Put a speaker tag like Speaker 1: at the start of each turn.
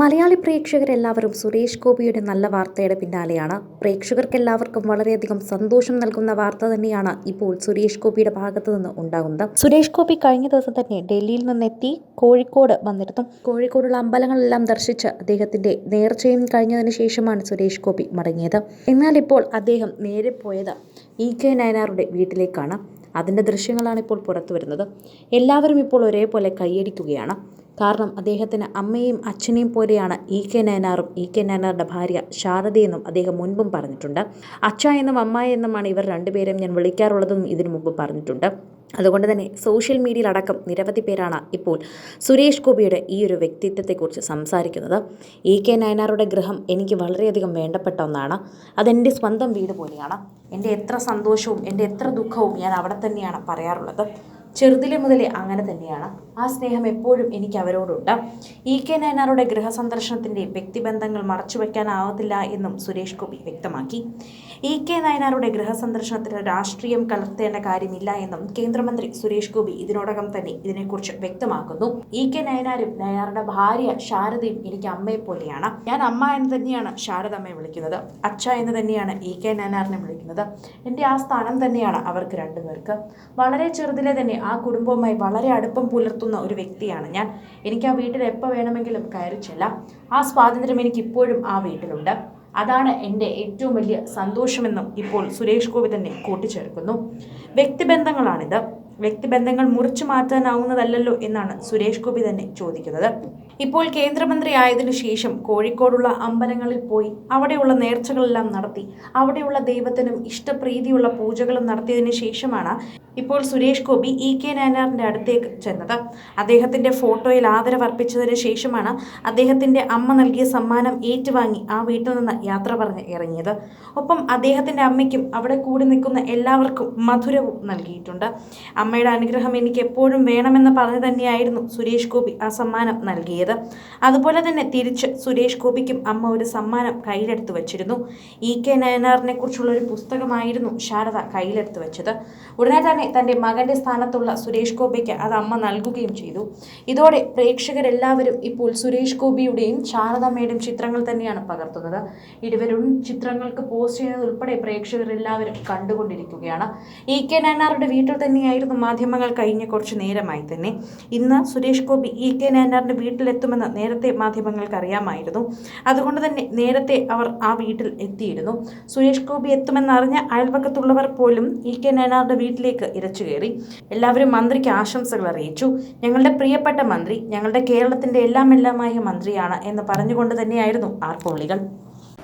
Speaker 1: മലയാളി പ്രേക്ഷകരെല്ലാവരും സുരേഷ് ഗോപിയുടെ നല്ല വാർത്തയുടെ പിന്നാലെയാണ്. പ്രേക്ഷകർക്കെല്ലാവർക്കും വളരെയധികം സന്തോഷം നൽകുന്ന വാർത്ത തന്നെയാണ് ഇപ്പോൾ സുരേഷ് ഗോപിയുടെ ഭാഗത്തു നിന്ന് ഉണ്ടാകുന്നത്. സുരേഷ് ഗോപി കഴിഞ്ഞ ദിവസം തന്നെ ഡൽഹിയിൽ നിന്നെത്തി കോഴിക്കോട് വന്നിരുന്നു. കോഴിക്കോടുള്ള അമ്പലങ്ങളെല്ലാം ദർശിച്ച് അദ്ദേഹത്തിന്റെ നേർച്ചയും കഴിഞ്ഞതിന് ശേഷമാണ് സുരേഷ് ഗോപി മടങ്ങിയത്. എന്നാൽ ഇപ്പോൾ അദ്ദേഹം നേരെ പോയത് ഇ കെ നയനാറുടെ വീട്ടിലേക്കാണ്. അതിന്റെ ദൃശ്യങ്ങളാണ് ഇപ്പോൾ പുറത്തു വരുന്നത് എല്ലാവരും ഇപ്പോൾ ഒരേപോലെ കൈയടിക്കുകയാണ്. കാരണം അദ്ദേഹത്തിന് അമ്മയും അച്ഛനെയും പോലെയാണ് ഇ കെ നയനാറും ഇ കെ നയനാറുടെ ഭാര്യ ശാരദയെന്നും അദ്ദേഹം മുൻപും പറഞ്ഞിട്ടുണ്ട്. അച്ഛ എന്നും അമ്മ എന്നുമാണ് ഇവർ രണ്ടുപേരും ഞാൻ വിളിക്കാറുള്ളതെന്നും ഇതിനു മുമ്പ് പറഞ്ഞിട്ടുണ്ട്. അതുകൊണ്ട് തന്നെ സോഷ്യൽ മീഡിയയിലടക്കം നിരവധി പേരാണ് ഇപ്പോൾ സുരേഷ് ഗോപിയുടെ ഈ ഒരു വ്യക്തിത്വത്തെക്കുറിച്ച് സംസാരിക്കുന്നത്. ഇ കെ നയനാറുടെ ഗൃഹം എനിക്ക് വളരെയധികം വേണ്ടപ്പെട്ട ഒന്നാണ്. അതെന്റെ സ്വന്തം വീട് പോലെയാണ്. എന്റെ എത്ര സന്തോഷവും എന്റെ എത്ര ദുഃഖവും ഞാൻ അവിടെ തന്നെയാണ് പറയാറുള്ളത്. ചെറുതിലെ മുതലേ അങ്ങനെ തന്നെയാണ്. ആ സ്നേഹം എപ്പോഴും എനിക്ക് അവരോടുണ്ട്. ഇ കെ നയനാറുടെ ഗൃഹസന്ദർശനത്തിന്റെ വ്യക്തിബന്ധങ്ങൾ മറച്ചുവെക്കാനാവത്തില്ല എന്നും സുരേഷ് ഗോപി വ്യക്തമാക്കി. ഇ കെ നയനാറുടെ ഗൃഹസന്ദർശനത്തിന് രാഷ്ട്രീയം കലർത്തേണ്ട കാര്യമില്ല എന്നും കേന്ദ്രമന്ത്രി സുരേഷ് ഗോപി ഇതിനോടകം തന്നെ ഇതിനെക്കുറിച്ച് വ്യക്തമാക്കുന്നു. ഇ കെ നയനാരും നയനാറുടെ ഭാര്യ ശാരദയും എനിക്ക് അമ്മയെ പോലെയാണ്. ഞാൻ അമ്മ എന്ന് തന്നെയാണ് ശാരദ അമ്മയെ വിളിക്കുന്നത്. അച്ഛ എന്ന് തന്നെയാണ് ഇ കെ നയനാറിനെ വിളിക്കുന്നത്. എന്റെ ആ സ്ഥാനം തന്നെയാണ് അവർക്ക് രണ്ടുപേർക്ക്. വളരെ ചെറുതിലെ തന്നെ ആ കുടുംബവുമായി വളരെ അടുപ്പം പുലർത്തുന്ന ഒരു വ്യക്തിയാണ് ഞാൻ. എനിക്ക് ആ വീട്ടിൽ എപ്പോൾ വേണമെങ്കിലും കയറി ചെല്ലാം. ആ സ്വാതന്ത്ര്യം എനിക്ക് ഇപ്പോഴും ആ വീട്ടിലുണ്ട്. അതാണ് എന്റെ ഏറ്റവും വലിയ സന്തോഷമെന്നും ഇപ്പോൾ സുരേഷ് ഗോപി തന്നെ കൂട്ടിച്ചേർക്കുന്നു. വ്യക്തിബന്ധങ്ങളാണിത്. വ്യക്തിബന്ധങ്ങൾ മുറിച്ചു മാറ്റാനാവുന്നതല്ലല്ലോ എന്നാണ് സുരേഷ് ഗോപി തന്നെ ചോദിക്കുന്നത്. ഇപ്പോൾ കേന്ദ്രമന്ത്രി ആയതിനു ശേഷം കോഴിക്കോടുള്ള അമ്പലങ്ങളിൽ പോയി അവിടെയുള്ള നേർച്ചകളെല്ലാം നടത്തി അവിടെയുള്ള ദൈവത്തിനും ഇഷ്ടപ്രീതിയുള്ള പൂജകളും നടത്തിയതിനു ശേഷമാണ് ഇപ്പോൾ സുരേഷ് ഗോപി ഇ കെ നായനാറിന്റെ അടുത്തേക്ക് ചെന്നത്. അദ്ദേഹത്തിന്റെ ഫോട്ടോയിൽ ആദരവർപ്പിച്ചതിന് ശേഷമാണ് അദ്ദേഹത്തിന്റെ അമ്മ നൽകിയ സമ്മാനം ഏറ്റുവാങ്ങി ആ വീട്ടിൽ നിന്ന് യാത്ര പറഞ്ഞ് ഇറങ്ങിയത്. ഒപ്പം അദ്ദേഹത്തിന്റെ അമ്മയ്ക്കും അവിടെ കൂടി നിൽക്കുന്ന എല്ലാവർക്കും മധുരവും നൽകിയിട്ടുണ്ട്. അമ്മയുടെ അനുഗ്രഹം എനിക്ക് എപ്പോഴും വേണമെന്ന് പറഞ്ഞു തന്നെയായിരുന്നു സുരേഷ് ഗോപി ആ സമ്മാനം നൽകിയത്. അതുപോലെ തന്നെ തിരിച്ച് സുരേഷ് ഗോപിക്കും അമ്മ ഒരു സമ്മാനം കയ്യിലെടുത്ത് വച്ചിരുന്നു. ഇ കെ നയനാറിനെ കുറിച്ചുള്ള ഒരു പുസ്തകമായിരുന്നു ശാരദ കയ്യിലെടുത്ത് വെച്ചത്. ഉടനെ തന്നെ തന്റെ മകന്റെ സ്ഥാനത്തുള്ള സുരേഷ് ഗോപിക്ക് അത് അമ്മ നൽകുകയും ചെയ്തു. ഇതോടെ പ്രേക്ഷകരെല്ലാവരും ഇപ്പോൾ സുരേഷ് ഗോപിയുടെയും ശാരദമ്മയുടെയും ചിത്രങ്ങൾ തന്നെയാണ് പകർത്തുന്നത്. ഇരുവരും ചിത്രങ്ങൾക്ക് പോസ്റ്റ് ചെയ്യുന്നത് ഉൾപ്പെടെ പ്രേക്ഷകരെല്ലാവരും കണ്ടുകൊണ്ടിരിക്കുകയാണ്. ഇ കെ നയനാറുടെ വീട്ടിൽ തന്നെയായിരുന്നു മാധ്യമങ്ങൾ കഴിഞ്ഞ കുറച്ച് നേരമായി തന്നെ. ഇന്ന് സുരേഷ് ഗോപി ഇ കെ നയനാറിന്റെ വീട്ടിലെത്തുമെന്ന് നേരത്തെ മാധ്യമങ്ങൾക്ക് അറിയാമായിരുന്നു. അതുകൊണ്ട് തന്നെ നേരത്തെ അവർ ആ വീട്ടിൽ എത്തിയിരുന്നു. സുരേഷ് ഗോപി എത്തുമെന്നറിഞ്ഞ അയൽപക്കത്തുള്ളവർ പോലും ഇ കെ നയനാറിന്റെ വീട്ടിലേക്ക് ഇരച്ചു കയറി. എല്ലാവരും മന്ത്രിക്ക് ആശംസകൾ അറിയിച്ചു. ഞങ്ങളുടെ പ്രിയപ്പെട്ട മന്ത്രി ഞങ്ങളുടെ കേരളത്തിന്റെ എല്ലാം എല്ലാമായ മന്ത്രിയാണ് എന്ന് പറഞ്ഞുകൊണ്ട് തന്നെയായിരുന്നു ആർപ്പുള്ളികൾ